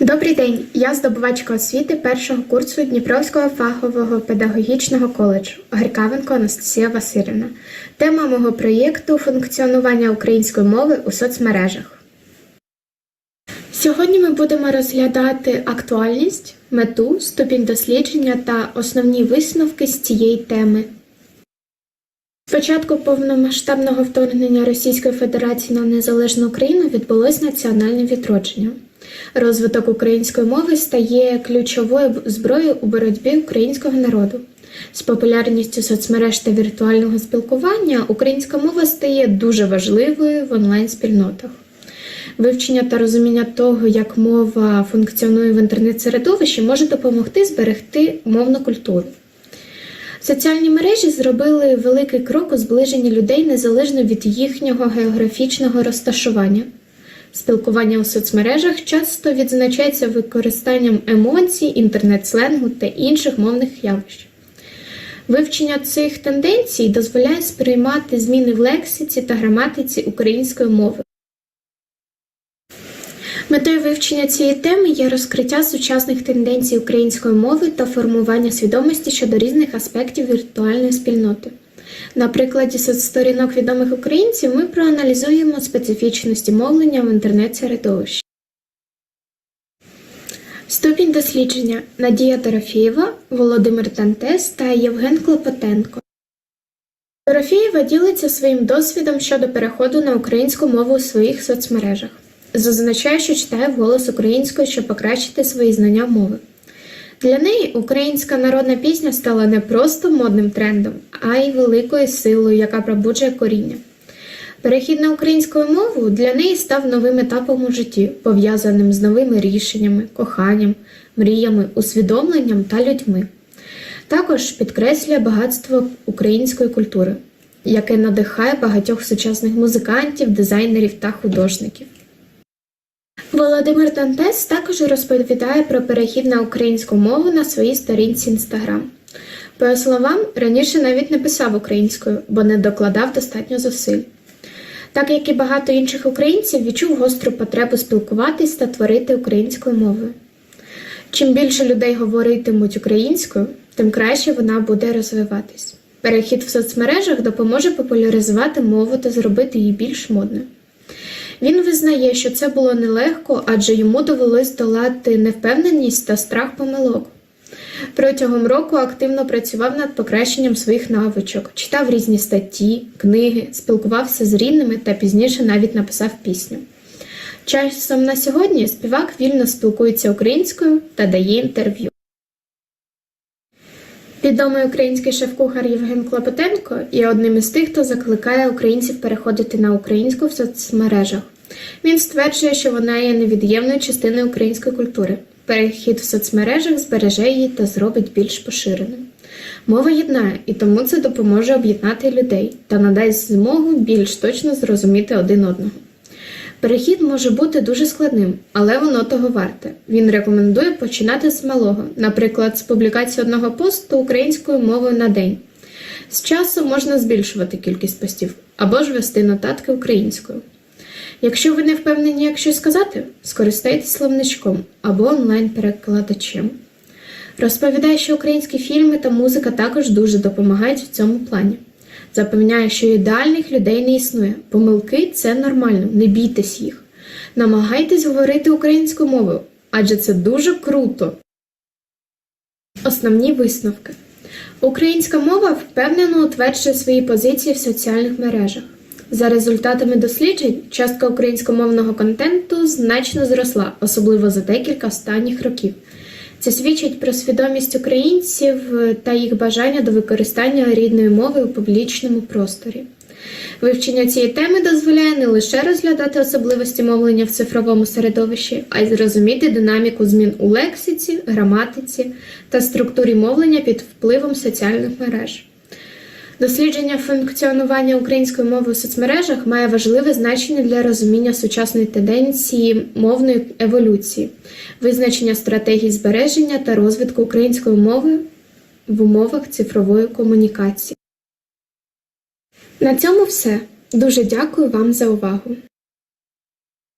Добрий день, я здобувачка освіти першого курсу Дніпровського фахового педагогічного коледжу Гаркавенко Анастасія Васильівна. Тема мого проєкту функціонування української мови у соцмережах. Сьогодні ми будемо розглядати актуальність, мету, ступінь дослідження та основні висновки з цієї теми. Спочатку повномасштабного вторгнення Російської Федерації на незалежну Україну відбулось національне відродження. Розвиток української мови стає ключовою зброєю у боротьбі українського народу. З популярністю соцмереж та віртуального спілкування українська мова стає дуже важливою в онлайн-спільнотах. Вивчення та розуміння того, як мова функціонує в інтернет-середовищі, може допомогти зберегти мовну культуру. Соціальні мережі зробили великий крок у зближенні людей незалежно від їхнього географічного розташування. Спілкування у соцмережах часто відзначається використанням емоцій, інтернет-сленгу та інших мовних явищ. Вивчення цих тенденцій дозволяє сприймати зміни в лексиці та граматиці української мови. Метою вивчення цієї теми є розкриття сучасних тенденцій української мови та формування свідомості щодо різних аспектів віртуальної спільноти. На прикладі соцсторінок відомих українців ми проаналізуємо специфічності мовлення в інтернет-середовищі. Ступінь дослідження Надія Дорофєєва, Володимир Тантес та Євген Клопотенко. Дорофєєва ділиться своїм досвідом щодо переходу на українську мову у своїх соцмережах. Зазначає, що читає вголос українською, щоб покращити свої знання мови. Для неї українська народна пісня стала не просто модним трендом, а й великою силою, яка пробуджує коріння. Перехід на українську мову для неї став новим етапом у житті, пов'язаним з новими рішеннями, коханням, мріями, усвідомленням та людьми. Також підкреслює багатство української культури, яке надихає багатьох сучасних музикантів, дизайнерів та художників. Володимир Дантес також розповідає про перехід на українську мову на своїй сторінці Інстаграм. По його словам, раніше навіть не писав українською, бо не докладав достатньо зусиль. Так як і багато інших українців відчув гостру потребу спілкуватись та творити українською мовою. Чим більше людей говоритимуть українською, тим краще вона буде розвиватись. Перехід в соцмережах допоможе популяризувати мову та зробити її більш модною. Він визнає, що це було нелегко, адже йому довелось долати невпевненість та страх помилок. Протягом року активно працював над покращенням своїх навичок, читав різні статті, книги, спілкувався з рідними та пізніше навіть написав пісню. Часом на сьогодні співак вільно спілкується українською та дає інтерв'ю. Відомий український шеф-кухар Євген Клопотенко є одним із тих, хто закликає українців переходити на українську в соцмережах. Він стверджує, що вона є невід'ємною частиною української культури. Перехід в соцмережах збереже її та зробить більш поширеним. Мова єднає, і тому це допоможе об'єднати людей та надасть змогу більш точно зрозуміти один одного. Перехід може бути дуже складним, але воно того варте. Він рекомендує починати з малого, наприклад, з публікації одного посту українською мовою на день. З часу можна збільшувати кількість постів або ж вести нотатки українською. Якщо ви не впевнені, як щось сказати, скористайтесь словничком або онлайн-перекладачем. Розповідає, що українські фільми та музика також дуже допомагають в цьому плані. Запевняє, що ідеальних людей не існує. Помилки це нормально, не бійтесь їх. Намагайтесь говорити українською мовою, адже це дуже круто. Основні висновки. Українська мова впевнено утверджує свої позиції в соціальних мережах. За результатами досліджень, частка українськомовного контенту значно зросла, особливо за декілька останніх років. Це свідчить про свідомість українців та їх бажання до використання рідної мови у публічному просторі. Вивчення цієї теми дозволяє не лише розглядати особливості мовлення в цифровому середовищі, а й зрозуміти динаміку змін у лексиці, граматиці та структурі мовлення під впливом соціальних мереж. Дослідження функціонування української мови у соцмережах має важливе значення для розуміння сучасної тенденції мовної еволюції, визначення стратегій збереження та розвитку української мови в умовах цифрової комунікації. На цьому все. Дуже дякую вам за увагу!